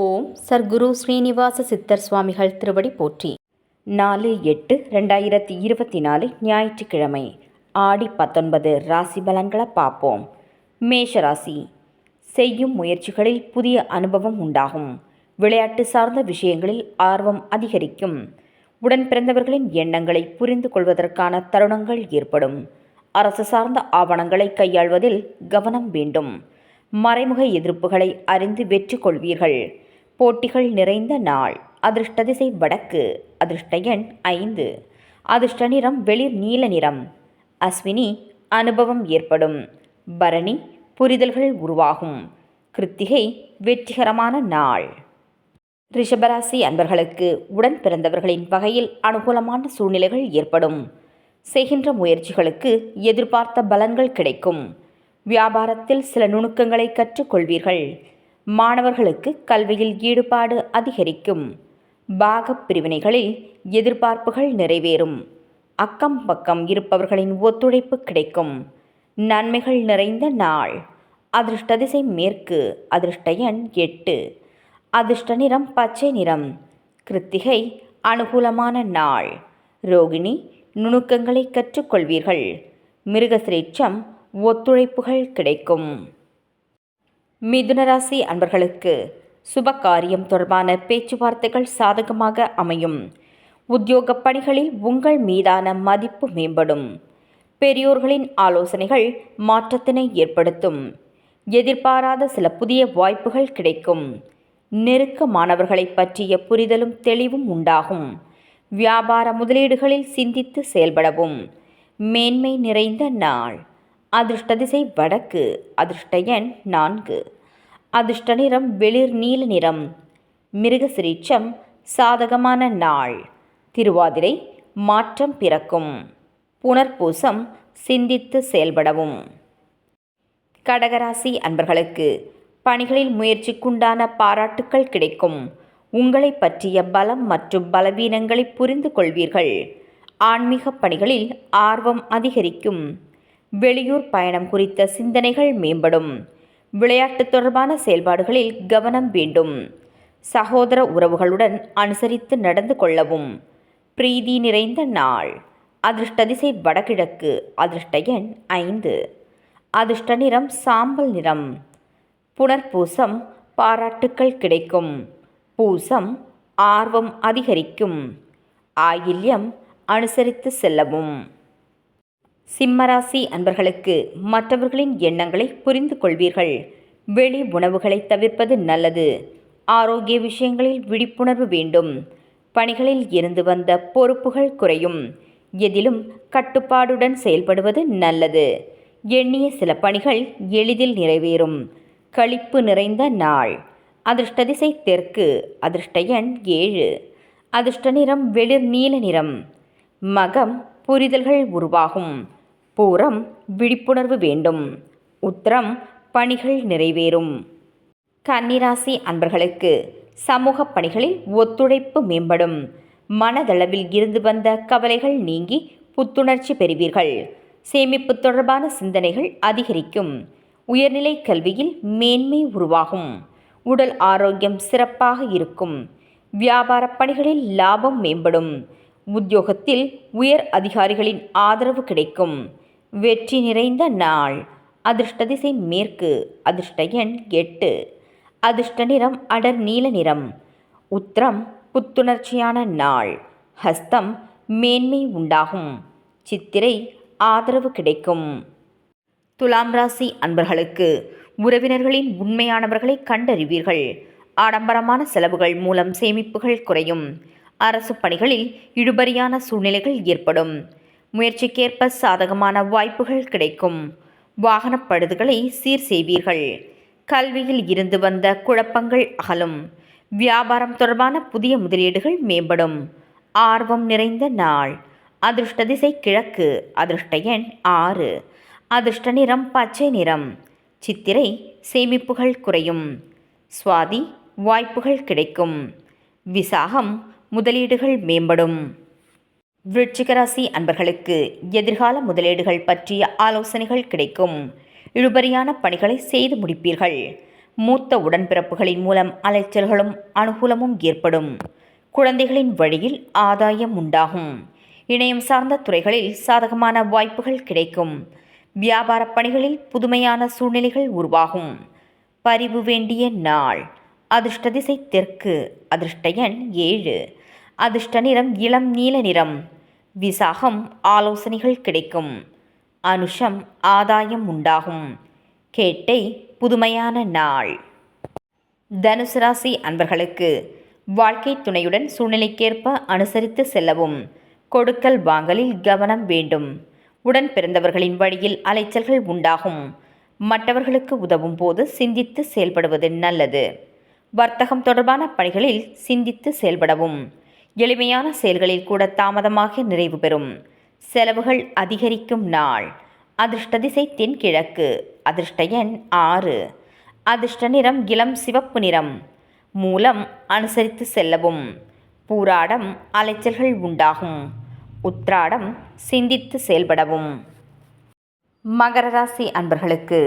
ஓம் சர்க்குரு ஸ்ரீனிவாச சித்தர் சுவாமிகள் திருவடி போற்றி. நாலு எட்டு ரெண்டாயிரத்தி இருபத்தி நாலு ஞாயிற்றுக்கிழமை. ஆடி பத்தொன்பது ராசி பலன்களை பார்ப்போம். மேஷ ராசி செய்யும் முயற்சிகளில் புதிய அனுபவம் உண்டாகும். விளையாட்டு சார்ந்த விஷயங்களில் ஆர்வம் அதிகரிக்கும். உடன் பிறந்தவர்களின் எண்ணங்களை புரிந்து கொள்வதற்கான தருணங்கள் ஏற்படும். அரசு சார்ந்த ஆவணங்களை கையாள்வதில் கவனம் வேண்டும். மறைமுக எதிர்ப்புகளை அறிந்து வெற்றி கொள்வீர்கள். போட்டிகள் நிறைந்த நாள். அதிர்ஷ்ட திசை வடக்கு அதிர்ஷ்ட எண் ஐந்து. அதிர்ஷ்ட நிறம் வெளிர் நீல நிறம். அஸ்வினி அனுபவம் ஏற்படும். பரணி புரிதல்கள் உருவாகும். கிருத்திகை வெற்றிகரமான நாள். ரிஷபராசி அன்பர்களுக்கு உடன் பிறந்தவர்களின் வகையில் அனுகூலமான சூழ்நிலைகள் ஏற்படும். செய்கின்ற முயற்சிகளுக்கு எதிர்பார்த்த பலன்கள் கிடைக்கும். வியாபாரத்தில் சில நுணுக்கங்களை கற்றுக்கொள்வீர்கள். மாணவர்களுக்கு கல்வியில் ஈடுபாடு அதிகரிக்கும். பாகப் பிரிவினைகளில் எதிர்பார்ப்புகள் நிறைவேறும். அக்கம் பக்கம் இருப்பவர்களின் ஒத்துழைப்பு கிடைக்கும். நன்மைகள் நிறைந்த நாள். அதிர்ஷ்ட திசை மேற்கு அதிர்ஷ்ட எண் எட்டு. அதிர்ஷ்ட நிறம் பச்சை நிறம். கிருத்திகை அனுகூலமான நாள். ரோகிணி நுணுக்கங்களை கற்றுக்கொள்வீர்கள். மிருகசிரேச்சம் ஒத்துழைப்புகள் கிடைக்கும். மிதுனராசி அன்பர்களுக்கு சுப காரியம் தொடர்பான பேச்சுவார்த்தைகள் சாதகமாக அமையும். உத்தியோக பணிகளில் உங்கள் மீதான மதிப்பு மேம்படும். பெரியோர்களின் ஆலோசனைகள் மாற்றத்தினை ஏற்படுத்தும். எதிர்பாராத சில புதிய வாய்ப்புகள் கிடைக்கும். நெருக்கமானவர்களை பற்றிய புரிதலும் தெளிவும் உண்டாகும். வியாபார முதலீடுகளில் சிந்தித்து செயல்படவும். மேன்மை நிறைந்த நாள். அதிர்ஷ்ட திசை வடக்கு அதிர்ஷ்ட எண் நான்கு. அதிர்ஷ்ட நிறம் வெளிர் நீல நிறம். மிருகசிரீட்சம் சாதகமான நாள். திருவாதிரை மாற்றம் பிறக்கும். புனர்பூசம் சிந்தித்து செயல்படவும். கடகராசி அன்பர்களுக்கு பணிகளில் முயற்சிக்குண்டான பாராட்டுக்கள் கிடைக்கும். உங்களை பற்றிய பலம் மற்றும் பலவீனங்களை புரிந்து கொள்வீர்கள் ஆன்மீக பணிகளில் ஆர்வம் அதிகரிக்கும். வெளியூர் பயணம் குறித்த சிந்தனைகள் மேம்படும். விளையாட்டு தொடர்பான செயல்பாடுகளில் கவனம் வேண்டும். சகோதர உறவுகளுடன் அனுசரித்து நடந்து கொள்ளவும். பிரீதி நிறைந்த நாள். அதிர்ஷ்டதிசை வடகிழக்கு. அதிர்ஷ்ட எண் ஐந்து. அதிர்ஷ்ட நிறம் சாம்பல் நிறம். புனர்பூசம் பாராட்டுக்கள் கிடைக்கும். பூசம் ஆர்வம் அதிகரிக்கும். ஆயில்யம் அனுசரித்து செல்லவும். சிம்மராசி அன்பர்களுக்கு மற்றவர்களின் எண்ணங்களை புரிந்து கொள்வீர்கள். வெளி உணவுகளை தவிர்ப்பது நல்லது. ஆரோக்கிய விஷயங்களில் விழிப்புணர்வு வேண்டும். பணிகளில் இருந்து வந்த பொறுப்புகள் குறையும். எதிலும் கட்டுப்பாடுடன் செயல்படுவது நல்லது. எண்ணிய சில பணிகள் எளிதில் நிறைவேறும். களிப்பு நிறைந்த நாள். அதிர்ஷ்ட திசை தெற்கு அதிர்ஷ்ட எண் ஏழு. அதிர்ஷ்ட நிறம் வெளிர் நீல நிறம். மகம் புரிதல்கள் உருவாகும். பூரம் விழிப்புணர்வு வேண்டும். உத்திரம் பணிகள் நிறைவேறும். கன்னிராசி அன்பர்களுக்கு சமூக பணிகளில் ஒத்துழைப்பு மேம்படும். மனதளவில் இருந்து வந்த கவலைகள் நீங்கி புத்துணர்ச்சி பெறுவீர்கள். சேமிப்பு தொடர்பான சிந்தனைகள் அதிகரிக்கும். உயர்நிலை கல்வியில் மேன்மை உருவாகும். உடல் ஆரோக்கியம் சிறப்பாக இருக்கும். வியாபார பணிகளில் லாபம் மேம்படும். உத்தியோகத்தில் உயர் அதிகாரிகளின் ஆதரவு கிடைக்கும். வெற்றி நிறைந்த நாள். அதிர்ஷ்ட திசை மேற்கு அதிர்ஷ்ட எண் எட்டு. அதிர்ஷ்ட நிறம் அடர் நீல நிறம். உத்திரம் புத்துணர்ச்சியான நாள். ஹஸ்தம் மேன்மை உண்டாகும். சித்திரை ஆதரவு கிடைக்கும். துலாம் ராசி அன்பர்களுக்கு உறவினர்களின் உண்மையானவர்களை கண்டறிவீர்கள். ஆடம்பரமான செலவுகள் மூலம் சேமிப்புகள் குறையும். அரசு பணிகளில் இழுபறியான சூழ்நிலைகள் ஏற்படும். முயற்சிக்கேற்ப சாதகமான வாய்ப்புகள் கிடைக்கும். வாகனப்படுதுகளை சீர் செய்வீர்கள். கல்வியில் இருந்து வந்த குழப்பங்கள் அகலும். வியாபாரம் தொடர்பான புதிய முதலீடுகள் மேம்படும். ஆர்வம் நிறைந்த நாள். அதிர்ஷ்ட திசை கிழக்கு. அதிர்ஷ்ட எண் ஆறு. அதிர்ஷ்ட நிறம் பச்சை நிறம். சித்திரை சேமிப்புகள் குறையும். சுவாதி வாய்ப்புகள் கிடைக்கும். விசாகம் முதலீடுகள் மேம்படும். விருச்சிகராசி அன்பர்களுக்கு எதிர்கால முதலீடுகள் பற்றிய ஆலோசனைகள் கிடைக்கும். இழுபறியான பணிகளை செய்து முடிப்பீர்கள். மூத்த உடன்பிறப்புகளின் மூலம் அலைச்சல்களும் அனுகூலமும் ஏற்படும். குழந்தைகளின் வழியில் ஆதாயம் உண்டாகும். இணையம் சார்ந்த துறைகளில் சாதகமான வாய்ப்புகள் கிடைக்கும். வியாபார பணிகளில் புதுமையான சூழ்நிலைகள் உருவாகும். பரிவு வேண்டிய நாள். அதிர்ஷ்ட திசை தெற்கு. அதிர்ஷ்ட எண் ஏழு. அதிர்ஷ்ட நிறம் இளம் நீல நிறம். விசாகம் ஆலோசனைகள் கிடைக்கும். அனுஷம் ஆதாயம் உண்டாகும். கேட்டை புதுமையான நாள். தனுசு ராசி அன்பர்களுக்கு வாழ்க்கை துணையுடன் சூழ்நிலைக்கேற்ப அனுசரித்து செல்லவும் கொடுக்கல் வாங்கலில் கவனம் வேண்டும். உடன் பிறந்தவர்களின் வழியில் அலைச்சல்கள் உண்டாகும். மற்றவர்களுக்கு உதவும் போது சிந்தித்து செயல்படுவது நல்லது. வர்த்தகம் தொடர்பான பணிகளில் சிந்தித்து செயல்படவும். எளிமையான செயல்களில் கூட தாமதமாக நிறைவு பெறும். செலவுகள் அதிகரிக்கும் நாள். அதிர்ஷ்ட திசை தென்கிழக்கு. அதிர்ஷ்ட எண் ஆறு. அதிர்ஷ்ட நிறம் இளம் சிவப்பு நிறம். மூலம் அனுசரித்து செல்லவும். பூராடம் அலைச்சல்கள் உண்டாகும். உத்ராடம் சிந்தித்து செயல்படவும். மகர ராசி அன்பர்களுக்கு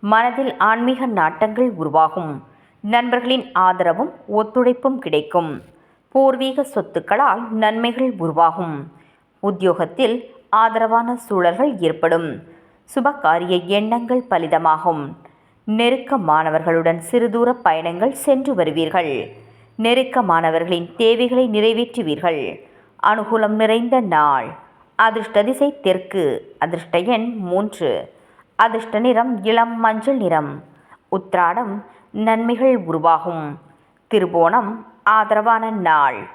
மனதில் ஆன்மீக நாட்டங்கள் உருவாகும். நண்பர்களின் ஆதரவும் ஒத்துழைப்பும் கிடைக்கும். பூர்வீக சொத்துக்களால் நன்மைகள் உருவாகும். உத்தியோகத்தில் ஆதரவான சூழல்கள் ஏற்படும். சுபகாரிய எண்ணங்கள் பலிதமாகும். நெருக்கமானவர்களுடன் சிறுதூர பயணங்கள் சென்று வருவீர்கள். நெருக்கமானவர்களின் தேவைகளை நிறைவேற்றுவீர்கள். அனுகூலம் நிறைந்த நாள். அதிர்ஷ்ட திசை தெற்கு. அதிர்ஷ்ட எண் மூன்று. அதிர்ஷ்ட நிறம் இளம் மஞ்சள் நிறம். உத்ராடம் நன்மைகள் உருவாகும். திருவோணம் ஆதரவான நாள்.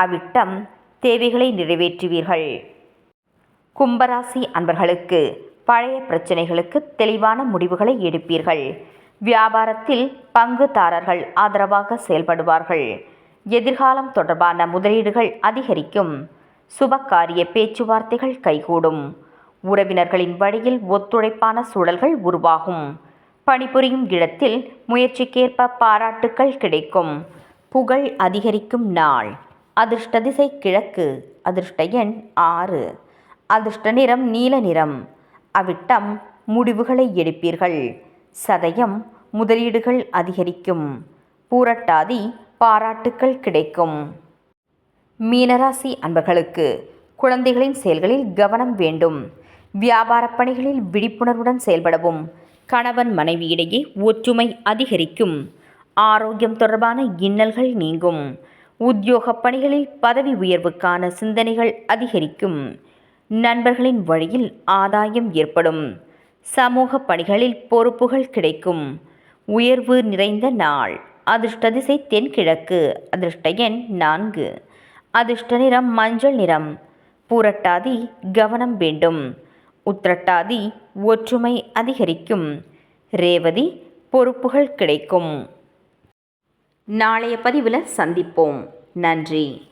அவிட்டம் தேவைகளை நிறைவேற்றுவீர்கள். கும்பராசி அன்பர்களுக்கு பழைய பிரச்சனைகளுக்கு தெளிவான முடிவுகளை எடுப்பீர்கள். வியாபாரத்தில் பங்குதாரர்கள் ஆதரவாக செயல்படுவார்கள். எதிர்காலம் தொடர்பான முதலீடுகள் அதிகரிக்கும். சுபகாரிய பேச்சுவார்த்தைகள் கைகூடும். உறவினர்களின் வழியில் ஒத்துழைப்பான சூழல்கள் உருவாகும். பணிபுரியும் இடத்தில் முயற்சிக்கேற்ப பாராட்டுக்கள் கிடைக்கும். புகழ் அதிகரிக்கும் நாள். அதிர்ஷ்ட திசை கிழக்கு அதிர்ஷ்ட எண் ஆறு. அதிர்ஷ்ட நிறம் நீல நிறம். அவிட்டம் முடிவுகளை எடுப்பீர்கள். சதயம் முதலீடுகள் அதிகரிக்கும். பூரட்டாதி பாராட்டுக்கள் கிடைக்கும். மீனராசி அன்பர்களுக்கு குழந்தைகளின் செயல்களில் கவனம் வேண்டும். வியாபார பணிகளில் விழிப்புணர்வுடன் செயல்படவும். கணவன் மனைவியிடையே ஒற்றுமை அதிகரிக்கும். ஆரோக்கியம் தொடர்பான இன்னல்கள் நீங்கும். உத்தியோக பணிகளில் பதவி உயர்வுக்கான சிந்தனைகள் அதிகரிக்கும். நண்பர்களின் வழியில் ஆதாயம் ஏற்படும். சமூக பணிகளில் பொறுப்புகள் கிடைக்கும். உயர்வு நிறைந்த நாள். அதிர்ஷ்ட திசை தென்கிழக்கு. அதிர்ஷ்ட எண் நான்கு. அதிர்ஷ்ட நிறம் மஞ்சள் நிறம். பூரட்டாதி கவனம் வேண்டும். உத்திரட்டாதி ஒற்றுமை அதிகரிக்கும். ரேவதி பொறுப்புகள் கிடைக்கும். நாளைய பதிவில் சந்திப்போம். நன்றி.